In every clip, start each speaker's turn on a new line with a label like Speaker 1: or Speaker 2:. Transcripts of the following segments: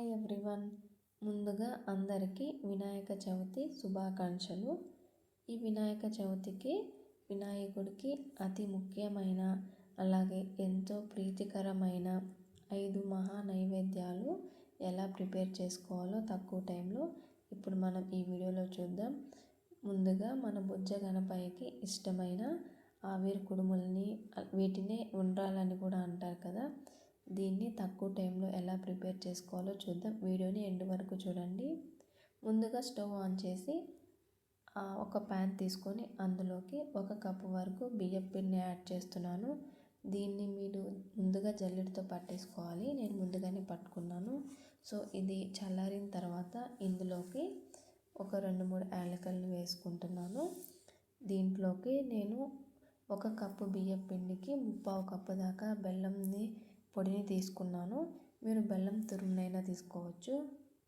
Speaker 1: Hi everyone ముందుగా అందరికీ వినాయక చవితి శుభాకాంక్షలు. ఈ వినాయక చవితికి వినాయకుడికి అతి ముఖ్యమైన అలాగే ఎంతో ప్రీతికరమైన ఐదు మహా నైవేద్యాలు ఎలా ప్రిపేర్ చేసుకోవాలో తక్కువ టైంలో ఇప్పుడు మనం ఈ వీడియోలో చూద్దాం. ముందుగా మన బుజ్జ గణపయ్యకి ఇష్టమైన ఆవిరి కుడుముల్ని వీటినే ఉండ్రాలని కూడా అంటారు కదా. దీన్ని తక్కువ టైంలో ఎలా ప్రిపేర్ చేసుకోవాలో చూద్దాం. వీడియోని ఎండ్ వరకు చూడండి. ముందుగా స్టవ్ ఆన్ చేసి ఒక ప్యాన్ తీసుకొని అందులోకి ఒక కప్పు వరకు బియ్యం పిండిని యాడ్ చేస్తున్నాను. దీన్ని మీరు ముందుగా జల్లెడతో పట్టేసుకోవాలి. నేను ముందుగానే పట్టుకున్నాను. సో ఇది చల్లారిన తర్వాత ఇందులోకి ఒక రెండు మూడు యాలకలను వేసుకుంటున్నాను. దీంట్లోకి నేను ఒక కప్పు బియ్యం పిండికి ముప్పావు కప్పు దాకా బెల్లంని పొడిని తీసుకున్నాను. మీరు బెల్లం తురుమునైనా తీసుకోవచ్చు.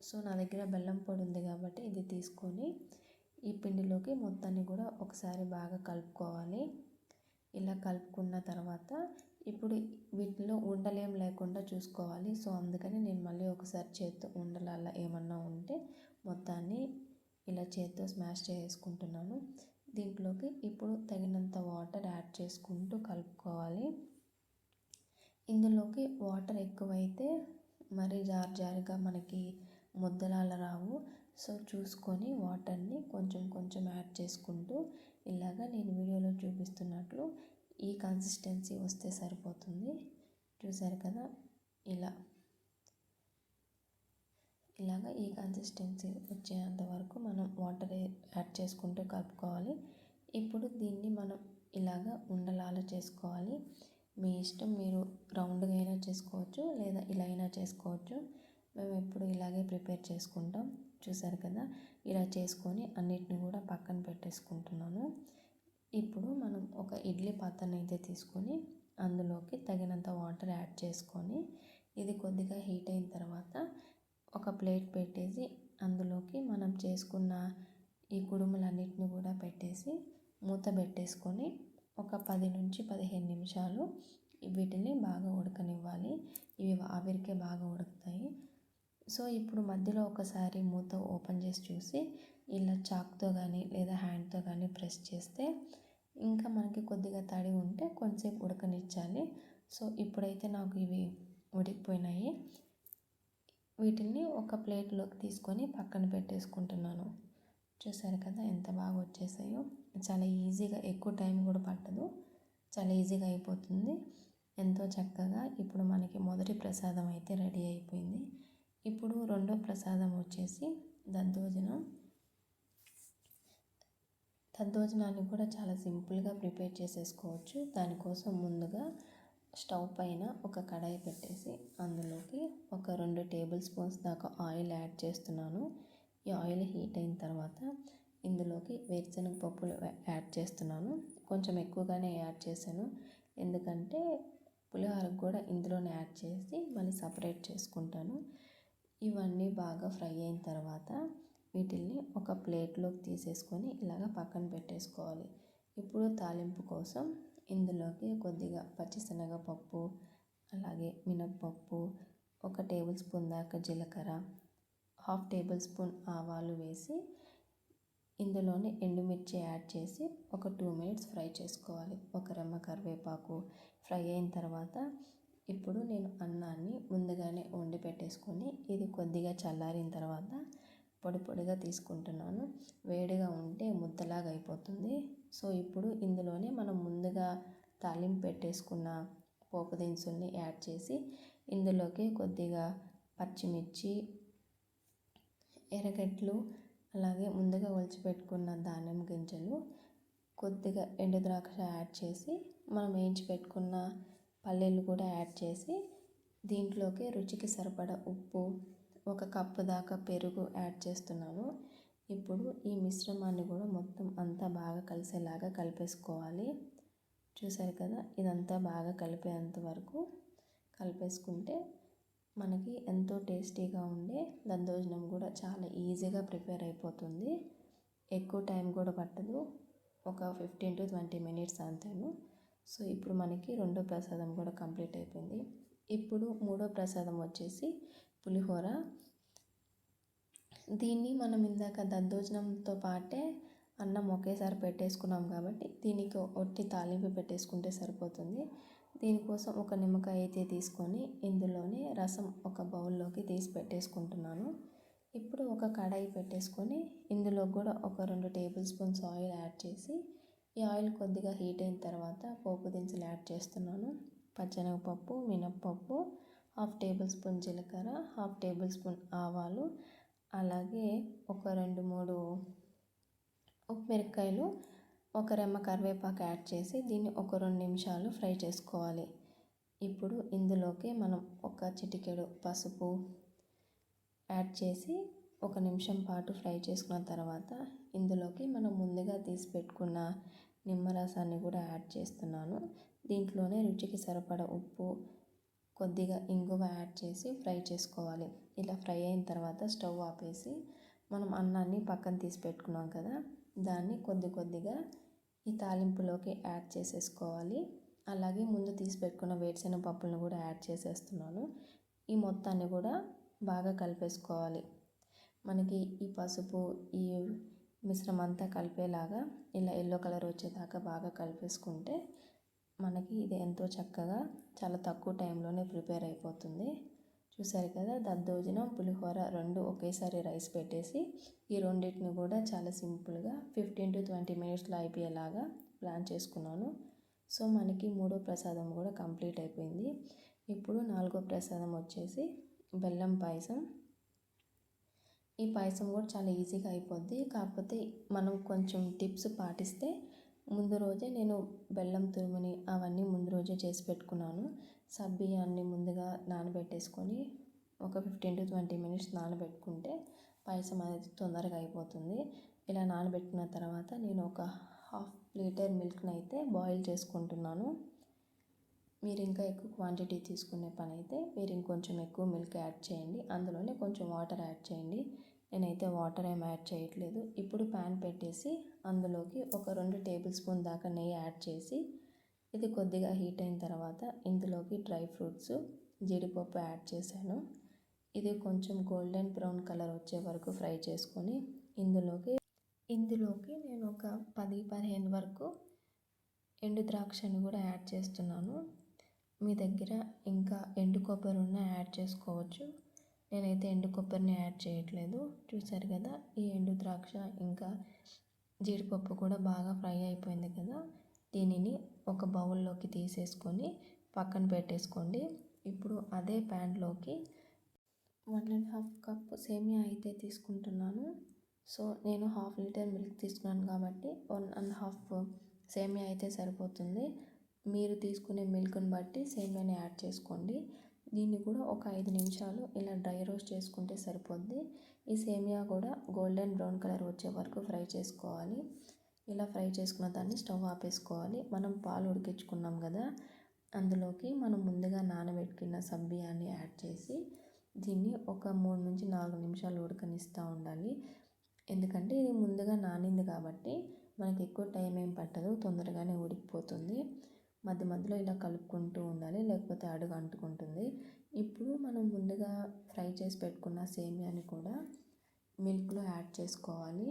Speaker 1: సో నా దగ్గర బెల్లం పొడి ఉంది కాబట్టి ఇది తీసుకొని ఈ పిండిలోకి మొత్తాన్ని కూడా ఒకసారి బాగా కలుపుకోవాలి. ఇలా కలుపుకున్న తర్వాత ఇప్పుడు వీటిలో ఉండలేం లేకుండా చూసుకోవాలి. సో అందుకని నేను మళ్ళీ ఒకసారి చేత్తో ఉండలల్లా ఏమన్నా ఉంటే మొత్తాన్ని ఇలా చేత్తో స్మాష్ చేసుకుంటున్నాను. దీంట్లోకి ఇప్పుడు తగినంత వాటర్ యాడ్ చేసుకుంటూ కలుపుకోవాలి. ఇందులోకి వాటర్ ఎక్కువైతే మరి జార్ జారుగా మనకి ముద్దలాలు రావు. సో చూసుకొని వాటర్ని కొంచెం కొంచెం యాడ్ చేసుకుంటూ ఇలాగ నేను వీడియోలో చూపిస్తున్నట్లు ఈ కన్సిస్టెన్సీ వస్తే సరిపోతుంది. చూసారు కదా? ఇలా. ఇలాగ ఈ కన్సిస్టెన్సీ వచ్చేంత వరకు మనం వాటర్ యాడ్ చేసుకుంటూ కలుపుకోవాలి. ఇప్పుడు దీన్ని మనం ఇలాగ ఉండలాలు చేసుకోవాలి. మీ ఇష్టం మీరు రౌండ్గా అయినా చేసుకోవచ్చు లేదా ఇలా అయినా చేసుకోవచ్చు. మేము ఎప్పుడు ఇలాగే ప్రిపేర్ చేసుకుంటాం. చూసారు కదా? ఇలా చేసుకొని అన్నిటిని కూడా పక్కన పెట్టేసుకుంటున్నాను. ఇప్పుడు మనం ఒక ఇడ్లీ పాత్రను అయితే తీసుకొని అందులోకి తగినంత వాటర్ యాడ్ చేసుకొని ఇది కొద్దిగా హీట్ అయిన తర్వాత ఒక ప్లేట్ పెట్టేసి అందులోకి మనం చేసుకున్న ఈ కుడుములన్నిటిని కూడా పెట్టేసి మూత పెట్టేసుకొని ఒక పది నుంచి పదిహేను నిమిషాలు వీటిని బాగా ఉడకనివ్వాలి. ఇవి ఆవిరికే బాగా ఉడుకుతాయి. సో ఇప్పుడు మధ్యలో ఒకసారి మూత ఓపెన్ చేసి చూసి ఇలా చాక్తో కానీ లేదా హ్యాండ్తో కానీ ప్రెస్ చేస్తే ఇంకా మనకి కొద్దిగా తడి ఉంటే కొంచెంసేపు ఉడకనిచ్చాలి. సో ఇప్పుడైతే నాకు ఇవి ఉడికిపోయినాయి. వీటిని ఒక ప్లేట్లోకి తీసుకొని పక్కన పెట్టేసుకుంటున్నాను. చూసారు కదా ఎంత బాగా వచ్చేసాయో. చాలా ఈజీగా ఎక్కువ టైం కూడా పట్టదు. చాలా ఈజీగా అయిపోతుంది. ఎంతో చక్కగా ఇప్పుడు మనకి మొదటి ప్రసాదం అయితే రెడీ అయిపోయింది. ఇప్పుడు రెండో ప్రసాదం వచ్చేసి దద్దోజనం. దద్దోజనాన్ని కూడా చాలా సింపుల్గా ప్రిపేర్ చేసేసుకోవచ్చు. దానికోసం ముందుగా స్టవ్ పైన ఒక కడాయి పెట్టేసి అందులోకి ఒక రెండు టేబుల్ స్పూన్స్ దాకా ఆయిల్ యాడ్ చేస్తున్నాను. ఈ ఆయిల్ హీట్ అయిన తర్వాత ఇందులోకి వేరుశనగ పప్పులు యాడ్ చేస్తున్నాను. కొంచెం ఎక్కువగానే యాడ్ చేశాను. ఎందుకంటే పులిహోరకు కూడా ఇందులోనే యాడ్ చేసి మళ్ళీ సపరేట్ చేసుకుంటాను. ఇవన్నీ బాగా ఫ్రై అయిన తర్వాత వీటిల్ని ఒక ప్లేట్లోకి తీసేసుకొని ఇలాగ పక్కన పెట్టేసుకోవాలి. ఇప్పుడు తాలింపు కోసం ఇందులోకి కొద్దిగా పచ్చిశనగపప్పు అలాగే మినప్పప్పు ఒక టేబుల్ స్పూన్ దాకా జీలకర్ర హాఫ్ టేబుల్ స్పూన్ ఆవాలు వేసి ఇందులోనే ఎండుమిర్చి యాడ్ చేసి ఒక టూ మినిట్స్ ఫ్రై చేసుకోవాలి. ఒక రెమ్మ కరివేపాకు ఫ్రై అయిన తర్వాత ఇప్పుడు నేను అన్నాన్ని ముందుగానే వండి పెట్టేసుకొని ఇది కొద్దిగా చల్లారిన తర్వాత పొడి పొడిగా తీసుకుంటున్నాను. వేడిగా ఉంటే ముద్దలాగా అయిపోతుంది. సో ఇప్పుడు ఇందులోనే మనం ముందుగా తాలింపు పెట్టేసుకున్న పోపు దినుసుల్ని యాడ్ చేసి ఇందులోకి కొద్దిగా పచ్చిమిర్చి ఎర్రగడ్డలు అలాగే ముందుగా ఒలిచిపెట్టుకున్న దానిమ్మ గింజలు కొద్దిగా ఎండు ద్రాక్ష యాడ్ చేసి మనం వేయించి పెట్టుకున్న పల్లీలు కూడా యాడ్ చేసి దీంట్లోకి రుచికి సరిపడా ఉప్పు ఒక కప్పు దాకా పెరుగు యాడ్ చేస్తున్నాను. ఇప్పుడు ఈ మిశ్రమాన్ని కూడా మొత్తం అంతా బాగా కలిసేలాగా కలిపేసుకోవాలి. చూసారు కదా ఇదంతా బాగా కలిపేంత వరకు కలిపేసుకుంటే మనకి ఎంతో టేస్టీగా ఉండే దద్దోజనం కూడా చాలా ఈజీగా ప్రిపేర్ అయిపోతుంది. ఎక్కువ టైం కూడా పట్టదు. ఒక ఫిఫ్టీన్ టు ట్వంటీ మినిట్స్ అంతేను. సో ఇప్పుడు మనకి రెండో ప్రసాదం కూడా కంప్లీట్ అయిపోయింది. ఇప్పుడు మూడో ప్రసాదం వచ్చేసి పులిహోర. దీన్ని మనం ఇందాక దద్దోజనంతో పాటే అన్నం ఒకేసారి పెట్టేసుకున్నాం కాబట్టి దీనికి ఒట్టి తాలింపు పెట్టేసుకుంటే సరిపోతుంది. దీనికోసం ఒక నిమ్మకాయ అయితే తీసుకొని ఇందులోనే రసం ఒక బౌల్లోకి తీసి పెట్టేసుకుంటున్నాను. ఇప్పుడు ఒక కడాయి పెట్టేసుకొని ఇందులో కూడా ఒక రెండు టేబుల్ స్పూన్స్ ఆయిల్ యాడ్ చేసి ఈ ఆయిల్ కొద్దిగా హీట్ అయిన తర్వాత పోపు దినుసులు యాడ్ చేస్తున్నాను. పచ్చనగపప్పు మినప్పప్పు హాఫ్ టేబుల్ స్పూన్ జీలకర్ర హాఫ్ టేబుల్ స్పూన్ ఆవాలు అలాగే ఒక రెండు మూడు మిరపకాయలు ఒక రెమ్మ కరివేపాకు యాడ్ చేసి దీన్ని ఒక రెండు నిమిషాలు ఫ్రై చేసుకోవాలి. ఇప్పుడు ఇందులోకి మనం ఒక చిటికెడు పసుపు యాడ్ చేసి ఒక నిమిషం పాటు ఫ్రై చేసుకున్న తర్వాత ఇందులోకి మనం ముందుగా తీసి పెట్టుకున్న నిమ్మరసాన్ని కూడా యాడ్ చేస్తున్నాను. దీంట్లోనే రుచికి సరిపడ ఉప్పు కొద్దిగా ఇంగువ యాడ్ చేసి ఫ్రై చేసుకోవాలి. ఇలా ఫ్రై అయిన తర్వాత స్టవ్ ఆపేసి మనం అన్నాన్ని పక్కన తీసి పెట్టుకున్నాం కదా దాన్ని కొద్ది కొద్దిగా ఈ తాలింపులోకి యాడ్ చేసేసుకోవాలి. అలాగే ముందు తీసి పెట్టుకున్న వేరుశెనగ పప్పులను కూడా యాడ్ చేసేస్తున్నాను. ఈ మొత్తాన్ని కూడా బాగా కలిపేసుకోవాలి. మనకి ఈ పసుపు ఈ మిశ్రమం అంతా కలిపేలాగా ఇలా ఎల్లో కలర్ వచ్చేదాకా బాగా కలిపేసుకుంటే మనకి ఇది ఎంతో చక్కగా చాలా తక్కువ టైంలోనే ప్రిపేర్ అయిపోతుంది. చూసారు కదా దద్దోజనం పులిహోర రెండు ఒకేసారి రైస్ పెట్టేసి ఈ రెండింటిని కూడా చాలా సింపుల్గా ఫిఫ్టీన్ టు ట్వంటీ మినిట్స్లో అయిపోయేలాగా ప్లాన్ చేసుకున్నాను. సో మనకి మూడో ప్రసాదం కూడా కంప్లీట్ అయిపోయింది. ఇప్పుడు నాలుగో ప్రసాదం వచ్చేసి బెల్లం పాయసం. ఈ పాయసం కూడా చాలా ఈజీగా అయిపోద్ది. కాకపోతే మనం కొంచెం టిప్స్ పాటిస్తే ముందు రోజే నేను బెల్లం తురుముని అవన్నీ ముందు రోజే చేసి పెట్టుకున్నాను. సబ్బియాన్ని ముందుగా నానబెట్టేసుకొని ఒక ఫిఫ్టీన్ టు ట్వంటీ మినిట్స్ నానబెట్టుకుంటే పాయసం అనేది తొందరగా అయిపోతుంది. ఇలా నానబెట్టిన తర్వాత నేను ఒక హాఫ్ లీటర్ మిల్క్ని అయితే బాయిల్ చేసుకుంటున్నాను. మీరు ఇంకా ఎక్కువ క్వాంటిటీ తీసుకునే పని అయితే మీరు ఇంకొంచెం ఎక్కువ మిల్క్ యాడ్ చేయండి. అందులోనే కొంచెం వాటర్ యాడ్ చేయండి. నేనైతే వాటర్ ఏం యాడ్ చేయట్లేదు. ఇప్పుడు ప్యాన్ పెట్టేసి అందులోకి ఒక రెండు టేబుల్ స్పూన్ దాకా నెయ్యి యాడ్ చేసి ఇది కొద్దిగా హీట్ అయిన తర్వాత ఇందులోకి డ్రై ఫ్రూట్స్ జీడిపప్పు యాడ్ చేశాను. ఇది కొంచెం గోల్డెన్ బ్రౌన్ కలర్ వచ్చే వరకు ఫ్రై చేసుకొని ఇందులోకి ఇందులోకి నేను ఒక పది పదిహేను వరకు ఎండు ద్రాక్షను కూడా యాడ్ చేస్తున్నాను. మీ దగ్గర ఇంకా ఎండు కొబ్బరి ఉన్న యాడ్ చేసుకోవచ్చు. నేనైతే ఎండు కొబ్బరిని యాడ్ చేయట్లేదు. చూసారు కదా ఈ ఎండు ద్రాక్ష ఇంకా జీడిపప్పు కూడా బాగా ఫ్రై అయిపోయింది కదా. దీనిని ఒక బౌల్లోకి తీసేసుకొని పక్కన పెట్టేసుకోండి. ఇప్పుడు అదే ప్యాన్లోకి వన్ అండ్ హాఫ్ కప్ సేమియా అయితే తీసుకుంటున్నాను. సో నేను హాఫ్ లీటర్ మిల్క్ తీసుకున్నాను కాబట్టి వన్ అండ్ హాఫ్ సేమియా అయితే సరిపోతుంది. మీరు తీసుకునే మిల్క్ని బట్టి సేమియాని యాడ్ చేసుకోండి. దీన్ని కూడా ఒక ఐదు నిమిషాలు ఇలా డ్రై రోస్ట్ చేసుకుంటే సరిపోద్ది. ఈ సేమియా కూడా గోల్డెన్ బ్రౌన్ కలర్ వచ్చే వరకు ఫ్రై చేసుకోవాలి. ఇలా ఫ్రై చేసుకున్న దాన్ని స్టవ్ ఆపేసుకోవాలి. మనం పాలు ఉడికించుకున్నాం కదా అందులోకి మనం ముందుగా నానబెట్టుకున్న సబ్బియాన్ని యాడ్ చేసి దీన్ని ఒక మూడు నుంచి నాలుగు నిమిషాలు ఉడకనిస్తూ ఉండాలి. ఎందుకంటే ఇది ముందుగా నానింది కాబట్టి మనకి ఎక్కువ టైం ఏం పట్టదు తొందరగానే ఉడికిపోతుంది. మధ్య మధ్యలో ఇలా కలుపుకుంటూ ఉండాలి లేకపోతే అడుగు అంటుకుంటుంది. ఇప్పుడు మనం ముందుగా ఫ్రై చేసి పెట్టుకున్న సేమియాని కూడా మిల్క్లో యాడ్ చేసుకోవాలి.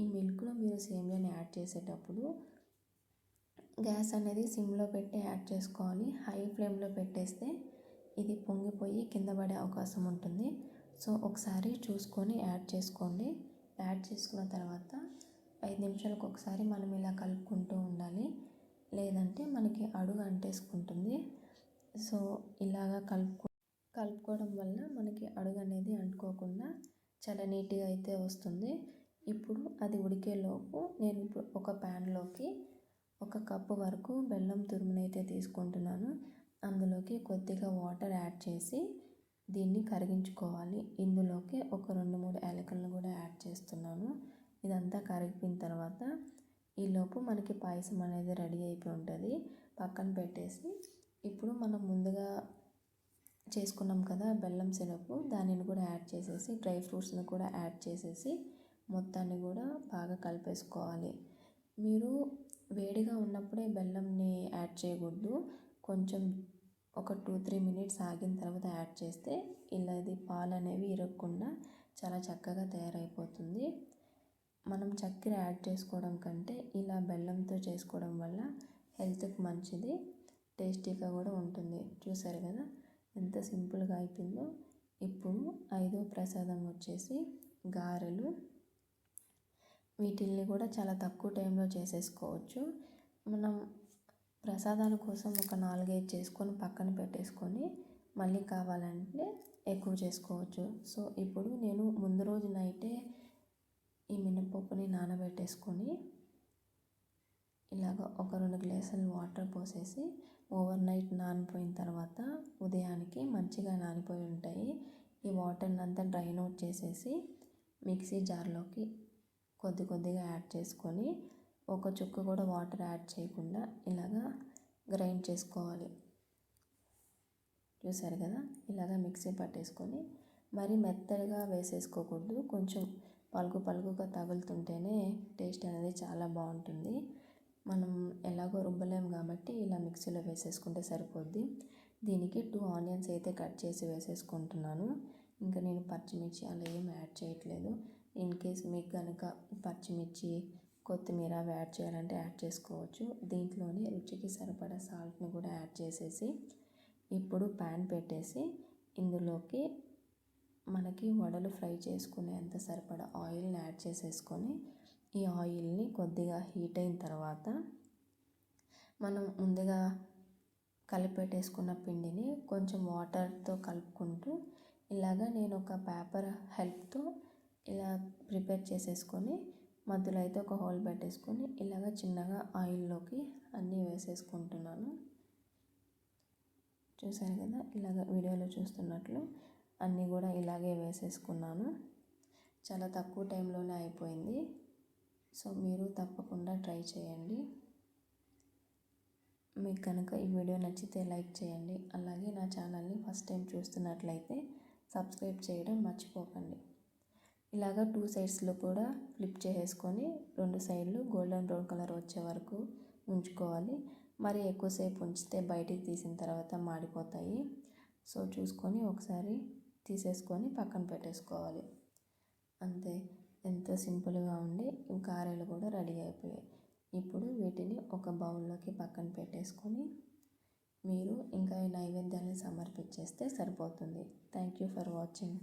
Speaker 1: ఈ మిల్క్లో మీరు సేమియాని యాడ్ చేసేటప్పుడు గ్యాస్ అనేది సిమ్లో పెట్టి యాడ్ చేసుకోవాలి. హై ఫ్లేమ్లో పెట్టేస్తే ఇది పొంగిపోయి కింద పడే అవకాశం ఉంటుంది. సో ఒకసారి చూసుకొని యాడ్ చేసుకోండి. యాడ్ చేసుకున్న తర్వాత ఐదు నిమిషాలకు ఒకసారి మనం ఇలా కలుపుకుంటూ ఉండాలి. లేదంటే మనకి అడుగు అంటేసుకుంటుంది. సో ఇలాగా కలుపుకో కలుపుకోవడం వల్ల మనకి అడుగు అనేది అంటుకోకుండా చాలా నీట్గా అయితే వస్తుంది. ఇప్పుడు అది ఉడికేలోపు నేను ఇప్పుడు ఒక ప్యాన్లోకి ఒక కప్పు వరకు బెల్లం తురుమునైతే తీసుకుంటున్నాను. అందులోకి కొద్దిగా వాటర్ యాడ్ చేసి దీన్ని కరిగించుకోవాలి. ఇందులోకి ఒక రెండు మూడు యాలకులను కూడా యాడ్ చేస్తున్నాను. ఇదంతా కరిగిపోయిన తర్వాత ఈలోపు మనకి పాయసం అనేది రెడీ అయిపోయి ఉంటుంది. పక్కన పెట్టేసి ఇప్పుడు మనం ముందుగా చేసుకున్నాం కదా బెల్లం సిరప్ దానిని కూడా యాడ్ చేసేసి డ్రై ఫ్రూట్స్ని కూడా యాడ్ చేసేసి మొత్తాన్ని కూడా బాగా కలిపేసుకోవాలి. మీరు వేడిగా ఉన్నప్పుడే బెల్లంని యాడ్ చేయకూడదు. కొంచెం ఒక టూ త్రీ మినిట్స్ ఆగిన తర్వాత యాడ్ చేస్తే ఇలా ఇది పాలు అనేవి ఇరగకుండా చాలా చక్కగా తయారైపోతుంది. మనం చక్కెర యాడ్ చేసుకోవడం కంటే ఇలా బెల్లంతో చేసుకోవడం వల్ల హెల్త్కి మంచిది టేస్టీగా కూడా ఉంటుంది. చూసారు కదా? ఎంత సింపుల్గా అయిపోయిందో. ఇప్పుడు ఐదో ప్రసాదం వచ్చేసి గారెలు. వీటిల్ని కూడా చాలా తక్కువ టైంలో చేసేసుకోవచ్చు. మనం ప్రసాదాల కోసం ఒక నాలుగైదు చేసుకొని పక్కన పెట్టేసుకొని మళ్ళీ కావాలంటే ఎక్కువ చేసుకోవచ్చు. సో ఇప్పుడు నేను ముందు రోజు నైటే ఈ మినపప్పుని నానబెట్టేసుకొని ఇలాగ ఒక రెండు గ్లాసులు వాటర్ పోసేసి ఓవర్ నైట్ నానిపోయిన తర్వాత ఉదయానికి మంచిగా నానిపోయి ఉంటాయి. ఈ వాటర్ని అంతా డ్రైన్ అవుట్ చేసేసి మిక్సీ జార్లోకి కొద్ది కొద్దిగా యాడ్ చేసుకొని ఒక చుక్క కూడా వాటర్ యాడ్ చేయకుండా ఇలాగా గ్రైండ్ చేసుకోవాలి. చూసారు కదా? ఇలాగా మిక్సీ పట్టేసుకొని మరి మెత్తగా వేసేసుకోకూడదు. కొంచెం పలుకు పలుకుగా తగులుతుంటేనే టేస్ట్ అనేది చాలా బాగుంటుంది. మనం ఎలాగో రుబ్బలేం కాబట్టి ఇలా మిక్సీలో వేసేసుకుంటే సరిపోద్ది. దీనికి టూ ఆనియన్స్ అయితే కట్ చేసి వేసేసుకుంటున్నాను. ఇంకా నేను పచ్చిమిర్చి అలా ఏం యాడ్ చేయట్లేదు. ఇన్ కేస్ మీకు కనుక పచ్చిమిర్చి కొత్తిమీర అవి యాడ్ చేయాలంటే యాడ్ చేసుకోవచ్చు. దీంట్లోనే రుచికి సరిపడా సాల్ట్ని కూడా యాడ్ చేసేసి ఇప్పుడు ప్యాన్ పెట్టేసి ఇందులోకి మనకి వడలు ఫ్రై చేసుకునేంత సరిపడా ఆయిల్ని యాడ్ చేసేసుకొని ఈ ఆయిల్ని కొద్దిగా హీట్ అయిన తర్వాత మనం ముందుగా కలిపెట్టేసుకున్న పిండిని కొంచెం వాటర్తో కలుపుకుంటూ ఇలాగా నేను ఒక పేపర్ హెల్ప్తో ఇలా ప్రిపేర్ చేసేసుకొని మధ్యలో అయితే ఒక హోల్ పెట్టేసుకొని ఇలాగ చిన్నగా ఆయిల్లోకి అన్నీ వేసేసుకుంటున్నాను. చూసారు కదా? ఇలాగ వీడియోలో చూస్తున్నట్లు అన్నీ కూడా ఇలాగే వేసేసుకున్నాను. చాలా తక్కువ టైంలోనే అయిపోయింది. సో మీరు తప్పకుండా ట్రై చేయండి. మీకు కనుక ఈ వీడియో నచ్చితే లైక్ చేయండి. అలాగే నా ఛానల్ని ఫస్ట్ టైం చూస్తున్నట్లయితే సబ్స్క్రైబ్ చేయడం మర్చిపోకండి. ఇలాగ టూ సైడ్స్లో కూడా ఫ్లిప్ చేసేసుకొని రెండు సైడ్లు గోల్డెన్ బ్రౌన్ కలర్ వచ్చే వరకు ఉంచుకోవాలి. మరి ఎక్కువసేపు ఉంచితే బయటికి తీసిన తర్వాత మాడిపోతాయి. సో చూసుకొని ఒకసారి తీసేసుకొని పక్కన పెట్టేసుకోవాలి. అంతే ఎంతో సింపుల్గా ఉండి గారెలు కూడా రెడీ అయిపోయాయి. ఇప్పుడు వీటిని ఒక బౌల్లోకి పక్కన పెట్టేసుకొని మీరు ఇంకా ఈ నైవేద్యాన్ని సమర్పించేస్తే సరిపోతుంది. Thank you for watching.